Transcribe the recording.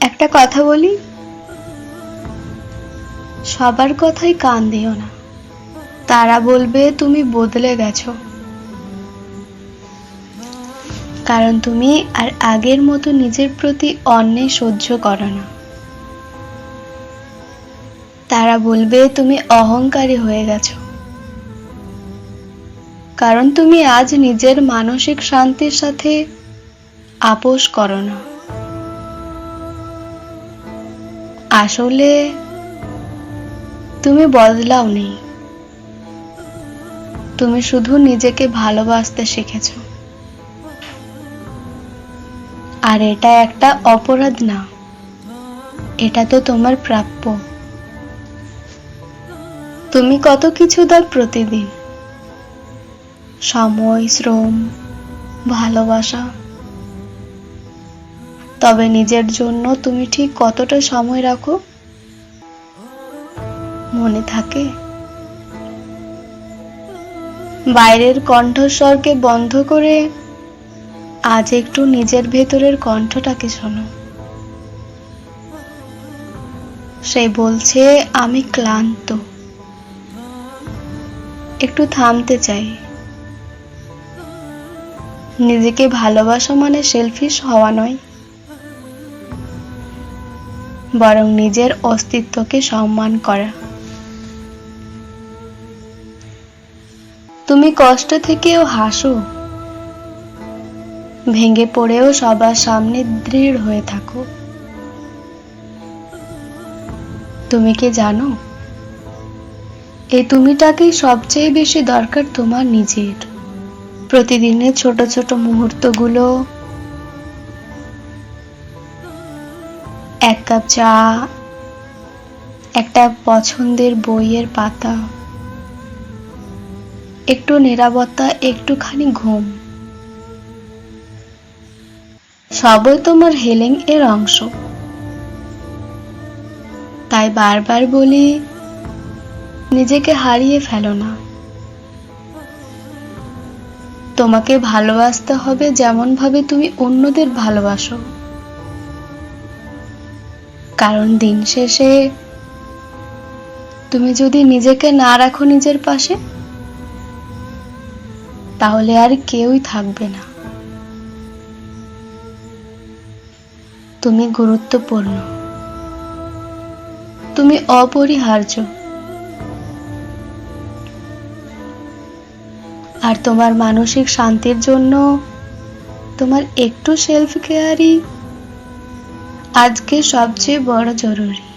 একটা কথা বলি? সবার কথাই কান দিও না। তারা বলবে তুমি বদলে গেছো। কারণ তুমি আর আগের মতো নিজের প্রতি অন্যায় সহ্য করো না। তারা বলবে তুমি অহংকারী হয়ে গেছো। কারণ তুমি আজ নিজের মানসিক শান্তির সাথে আপোষ করো না। আসলে তুমি বদলাও নেই তুমি শুধু নিজেকে ভালোবাসতে শিখেছো। আর এটা একটা অপরাধ না। এটা তো তোমার প্রাপ্য। তুমি কত কিছু দাও প্রতিদিন। সময়, শ্রম, ভালোবাসা। তবে নিজের জন্য তুমি ঠিক কতটা সময় রাখো? মনে থাকে। বাইরের কণ্ঠস্বরকে বন্ধ করে আজ একটু নিজের ভেতরের কণ্ঠটাকে শোনো। সে বলছে, আমি ক্লান্ত। একটু থামতে চাই। নিজেকে ভালোবাসা মানে সেলফিশ হওয়া নয়। বরং নিজের অস্তিত্বকে সম্মান করা। তুমি কষ্ট থেকেও হাসো। ভেঙে পড়েও সবার সামনে দৃঢ় হয়ে থাকো। তুমি কি জানো? এই তুমিটাকেই সবচেয়ে বেশি দরকার তোমার নিজের। প্রতিদিনের ছোট ছোট মুহূর্তগুলো। এক কাপ চা, একটা পছন্দের বইয়ের পাতা, একটু নিরাপত্তা, একটুখানি ঘুম। সবই তোমার হেলিং এর অংশ। তাই বারবার বলি, নিজেকে হারিয়ে ফেলো না। তোমাকে ভালোবাসতে হবে যেমন ভাবে তুমি অন্যদের ভালোবাসো। কারণ দিন শেষে তুমি যদি নিজেকে না রাখো নিজের পাশে, তাহলে আর কেউই থাকবে না। তুমি গুরুত্বপূর্ণ। তুমি অপরিহার্য। আর তোমার মানসিক শান্তির জন্য তোমার একটু সেলফ কেয়ারই আজকে সবচেয়ে বড় জরুরি।